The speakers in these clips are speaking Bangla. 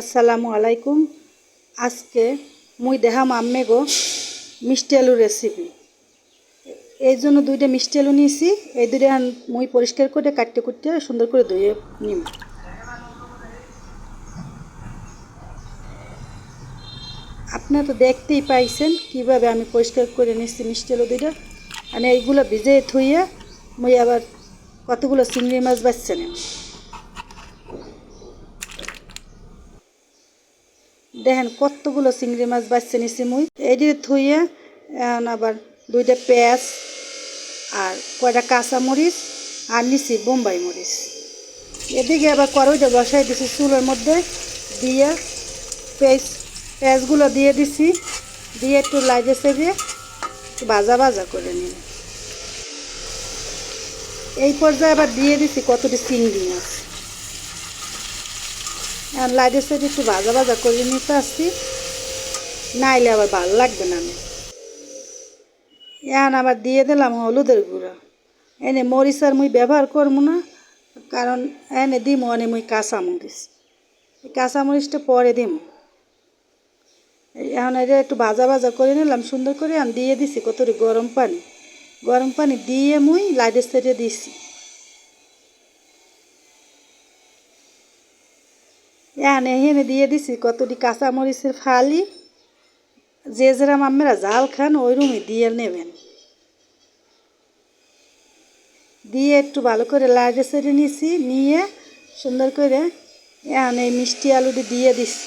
আসসালামু আলাইকুম। আজকে মুই দেখাম আম্মে গো মিষ্টি আলু রেসিপি এই জন্য দুইটা মিষ্টি আলু নিয়েছি, এই দুইটা মুই পরিষ্কার করে কাটতে কুটতে সুন্দর করে ধুয়ে নিম। আপনারা তো দেখতেই পাইছেন কীভাবে আমি পরিষ্কার করে নিচ্ছি মিষ্টি আলু দুইটা। মানে এইগুলো ভিজে থুইয়ে মুই আবার কতগুলো চিংড়ি মাছ বাচ্চা নেব দেখেন কতগুলো চিংড়ি মাছ বাচ্চা নিছি মুই। এটি থুইয়ে এখন আবার দুইটা পেঁয়াজ আর কয়টা কাঁচা মরিচ আর নিছি বোম্বাই মরিচ। এদিকে আবার কড়াইটা বসাই দিছি চুলের মধ্যে দিয়ে পেঁয়াজ পেঁয়াজগুলো দিয়ে দিছি, দিয়ে একটু লাইজে সেজে ভাজা ভাজা করে নিন এই পর্যায়ে আবার দিয়ে দিছি কতটি চিংড়ি মাছ। আর লাইটের সাইডে একটু ভাজা ভাজা করে নিতে আসছি। নাইলে আবার ভালো লাগবে না। আমি এখন আবার দিয়ে দিলাম হলুদের গুঁড়া। এনে মরিচ আর মুই ব্যবহার করব না, কারণ এনে দিম এনে মুই কাঁচা মরিচ এই কাঁচা মরিচটা পরে দিম। এখন এটা একটু ভাজা ভাজা করে নিলাম, সুন্দর করে আমি দিয়ে দিছি কতটি গরম পানি। গরম পানি দিয়ে মুই লাইটের সাইডে দিছি। এখানে এখানে দিয়ে দিছি কতটি কাঁচামরিচের ফালি। যে যেরাম আপনারা জাল খান ওই রুমে দিয়ে নেবেন। দিয়ে একটু ভালো করে লাইটে সেরে নিছি, নিয়ে সুন্দর করে এখন মিষ্টি আলুটি দিয়ে দিছি।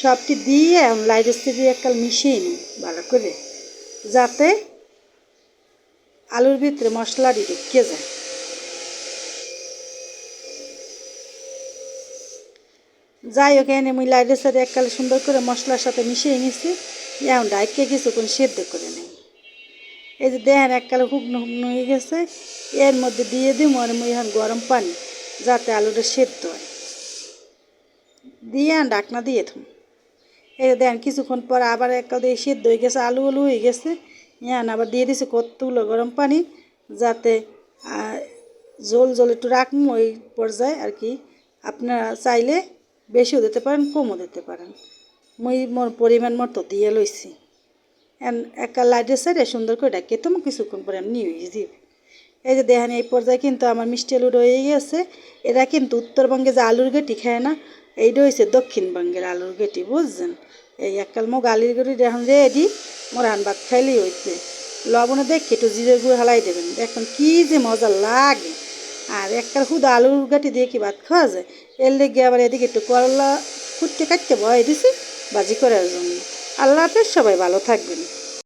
সবটি দিয়ে এখন লাইটে সেরে এককাল মিশিয়ে নিই ভালো করে, যাতে আলুর ভিতরে মশলাটি ঢুকিয়ে যায়। যাই হোক, এনে মুই লাইটের সাথে এককালে সুন্দর করে মশলার সাথে মিশিয়ে নিছি। এখন ডাইকে কিছুক্ষণ সেদ্ধ করে নেই। এই যে দেখেন, এককালে শুকনো শুকনো হয়ে গেছে। এর মধ্যে দিয়ে দিই মনে মুই এখন গরম পানি, যাতে আলুটা সেদ্ধ হয়। দিয়ে ডাকনা দিয়ে থুম। এই দেখেন, কিছুক্ষণ পর আবার এককাল দিয়ে সেদ্ধ হয়ে গেছে, আলু আলু হয়ে গেছে। এখন আবার দিয়ে দিছি কতগুলো গরম পানি, যাতে জল জল একটু রাখুন ওই পর্যায়ে আর কি। আপনারা চাইলে বেশিও দিতে পারেন, কমও দিতে পারেন। মুই মোর পরিমাণ মতো দিয়ে লইছি। একটা লাইটের সাইডে সুন্দর করে ডাকে তো কিছুক্ষণ পরে আমি নিয়ে যাবে এই যে দেখেন, এই পর্যায়ে কিন্তু আমার মিষ্টি আলু রয়ে গেছে। এরা কিন্তু উত্তরবঙ্গে যে আলুর গেটি খায় না, এইটা হয়েছে দক্ষিণবঙ্গের আলুর গেটি, বুঝছেন? এই এককাল মোক আলুর গেটি এখন রেডি, মোর হান ভাত খাইলেই হইতে। লবণে দেখে একটু জিরে গুঁড়ো হালাই দেবেন। দেখুন কী যে মজা লাগে। আর একটা শুধু আলুর গাটি দিয়ে কি ভাত খাওয়া যায়? এর লেগে আবার এদিকে একটু করলা ফুটতে কাটতে ভয় দিছি, বাজি করার জন্য। আল্লাহ হাফেজ, সবাই ভালো থাকবেন।